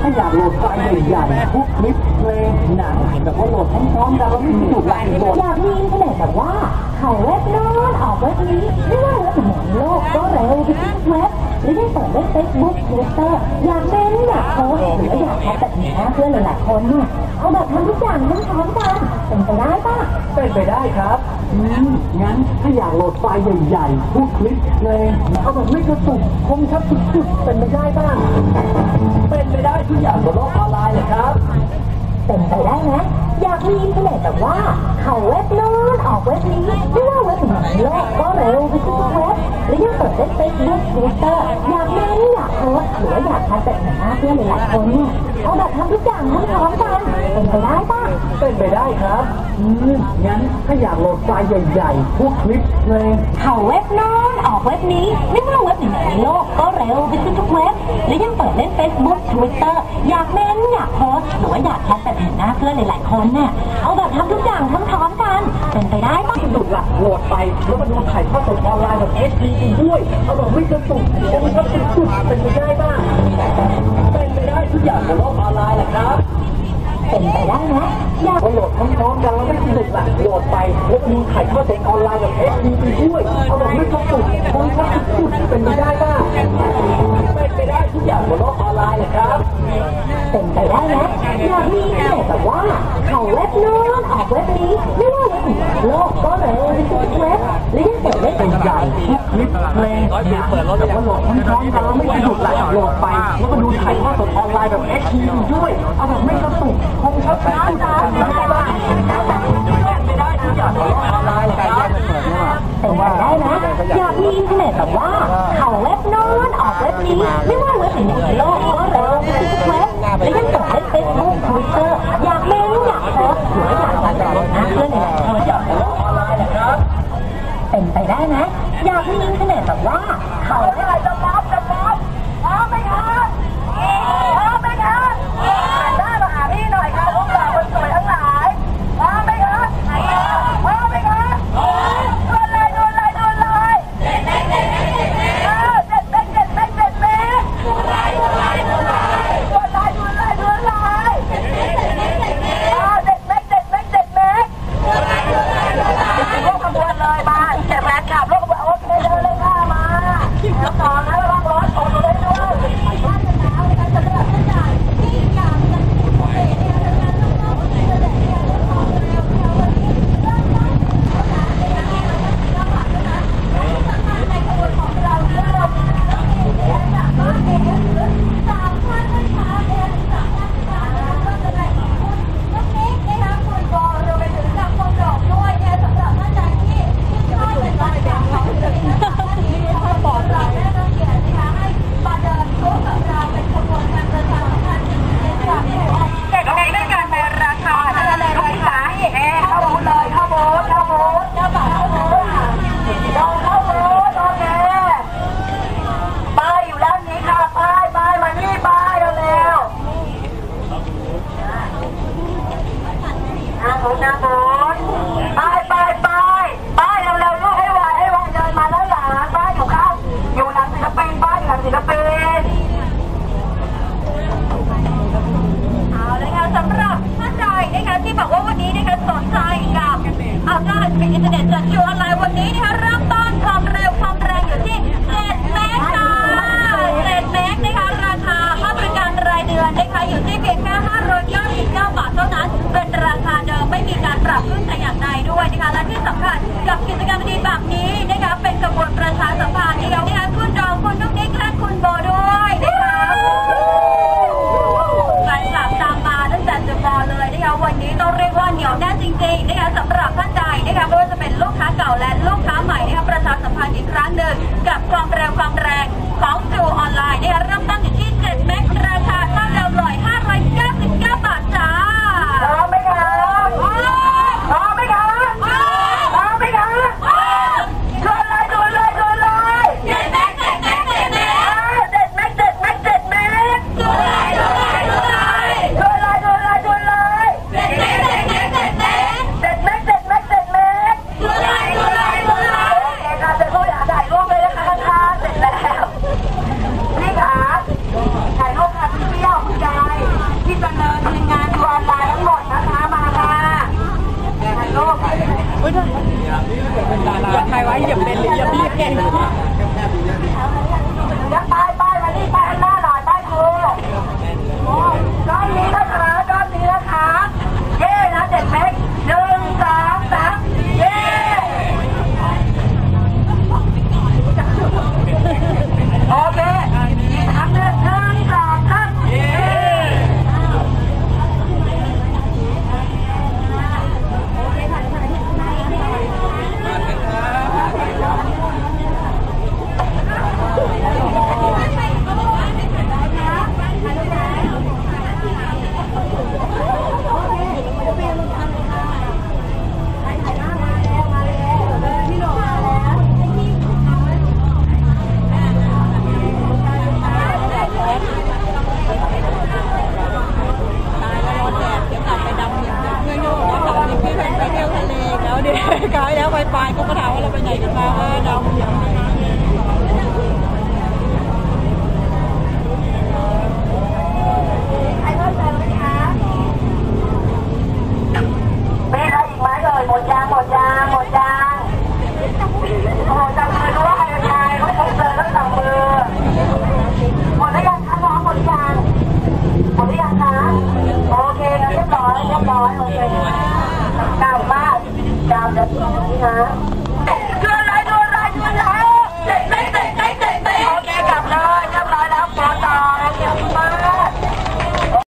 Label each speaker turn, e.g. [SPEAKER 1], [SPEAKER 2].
[SPEAKER 1] ถ้าอยากโหลดไฟล์ใหญ่ๆพวกคลิปเพลงหนังแบบว่าโหลดพร้อมๆกันแล้วไม่ถูกหลักโหลด
[SPEAKER 2] อยากมีอินเทอร์เน็ตแบบว่าเข้าเว็บโน้นออกเว็บนี้ไม่ว่าเว็บไหนโลกก็เร็วไปทุกเว็บหรือได้เปิดเล่นเฟซบุ๊กทวิตเตอร์อยากเม้นอยากโพสหรืออยากแชทแบบนี้นะเพื่อนหลายๆคนเนี่ยเอาแบบทำทุกอย่างพร้อมกันเป็นไปได้ปะ
[SPEAKER 1] เป็นไปได้ครับงั้นถ้าอยากโหลดไฟล์ใหญ่ๆพวกคลิปเพลงเอาแบบไม่กระตุกคมชัดสุดๆเป็นไปได้บ้างเป็นไปได้ทุอยากบนโลกออนไลน์เลยครับ
[SPEAKER 2] เป็นไปได้ไหมอยากมีอินเทอร์เน็ตแบบว่าเข้าเว็บโน้นออกเว็บนี้ไม่ว่าเว็บไหนโลกก็เร็วไปทุกเว็บหรือยังเปิดเว็บเฟซบุ๊กทวิตเตอร์อยากเม้นอยากโพสหรือว่าอยากแชทแบบนี้นะเพื่อนหลายๆคนเนี่ยเอาแบบทำทุกอย่างพร้อมๆกัน เป็นไปได้ปะ
[SPEAKER 1] เป็นไปได้ครับอืมงั้นถ้าอยากโหลดไฟล์ใหญ่ๆ พวกคลิปเพลง
[SPEAKER 2] เข้าเว็บโน้นออกเว็บนี้ ไม่ว่าเว็บไหนในโลกก็เร็วไปขึ้นทุกเว็บ และยังเปิดเล่น Facebook Twitter อยากเม้นอยากโพสต์หรือว่าอยากแชทแบบเห็นหน้าเพื่อนหลายๆคนเนี่ยเอาแบบทำทุกอย่างพร้อมๆกัน เป็นไปได้ปะ
[SPEAKER 1] สนุกละโหลดไปแล้วมาดูถ่ายทอดสดออนไลน์แบบ HD ด้วยเอาแบบไม่กระตุกคมชัดสุดๆเป็นไปได้บ้าง เป็นไปได้บ้าเป็นไปได้ทุกอย่างบนโลกออนไลน์แหละครับ
[SPEAKER 2] เป็นไปได้ไหมอยากมีอินเทอร์เน็ตแบบว่าเข้าเว็บโน้นออกเว็บนี้ไม่ว่าเว็บโลกก็เร็วไปขึ้นทุกเว็บและยังเปิดเล่น
[SPEAKER 1] เป็นใหญ่พวกคลิปเพลงหนังแต่ว่าโหลดพร้อมๆกันแล้วไม่สนุกละโหลดไปแล้วมาดูถ่ายทอดสดออนไลน์แบบ HD ด้วยเอาแบบไม่กระตุกคมชัดสุดๆเป็นไนี้ไม่
[SPEAKER 2] ว่าเว็บไหนในโลกก็เร็วไปทุกเว็บและยังเปิดเล่นเฟซบุ๊กทวิตเตอร์อยากเม้นอยากโพสต์หรืออยากแชทแบบนี้นะเพื่อนหลายๆคน
[SPEAKER 1] จากโลกออนไลน์นะครับ
[SPEAKER 2] เป็นไปได้นะอยากมีอินเทอร์เน็ตแบบว่าเข้าเว็บ
[SPEAKER 3] จะรับจะรับพร้อมไหมครับพร้อมไหมครับได้มาหาพี่หน่อยครับพวกเราคนสวยทั้งหลายพร้อมไหมครับพร้อมไหมครับดวนเลยดวนเลยดวนเลยเออเจ็ดเม็ดเจ็ดเม็ดเจ็ดเม็ดดวนเลยดวนเลยดวนเลยดวนเลยดวนเลยดวนเลยเออเจ็ดเม็ดเจ็ดเม็ดเจ็ดเม็ดร่วมขบวนเลยมาเจ็ดแม็ดขับร่วมขบวนโอเคเดินเลยค่ะมาแล้วต่อนะระวังรถตกเลยด้วย เด็กในด้วยกันในราคาในราคาเอ๊เข้าบูธเลยเข้าบูธเข้าบูธเข้าบูธเข้าบูธลองเข้าบูธโอเคป้ายอยู่ด้านนี้ค่ะป้ายป้ายมานี่ป้ายเร็วๆนั่งบูธนั่งบูธ ป้ายป้ายป้ายป้ นะคะและที่สำคัญกับกิจกรรมดีแบบนี้นะคะเป็นกระบวนประชาสัมพันธ์นะคะนะคะคุณดองคุณนุ๊กนิกและคุณโบด้วยนะคะแฟนคลับตามมาตั้งแต่เดอะมอเลยนะคะวันนี้ต้องเรียกว่าเหนียวแน่นจริงๆนะคะสำหรับท่านใดนะคะไม่ว่าจะเป็นลูกค้าเก่าและลูกค้าใหม่นะคะประชาสัมพันธ์อีกครั้งหนึ่งกับความเร็วความ โอเคเรียบร้อยเรียบร้อยโอเคก
[SPEAKER 4] ลับมากกลับเดี๋ยวนี้นะ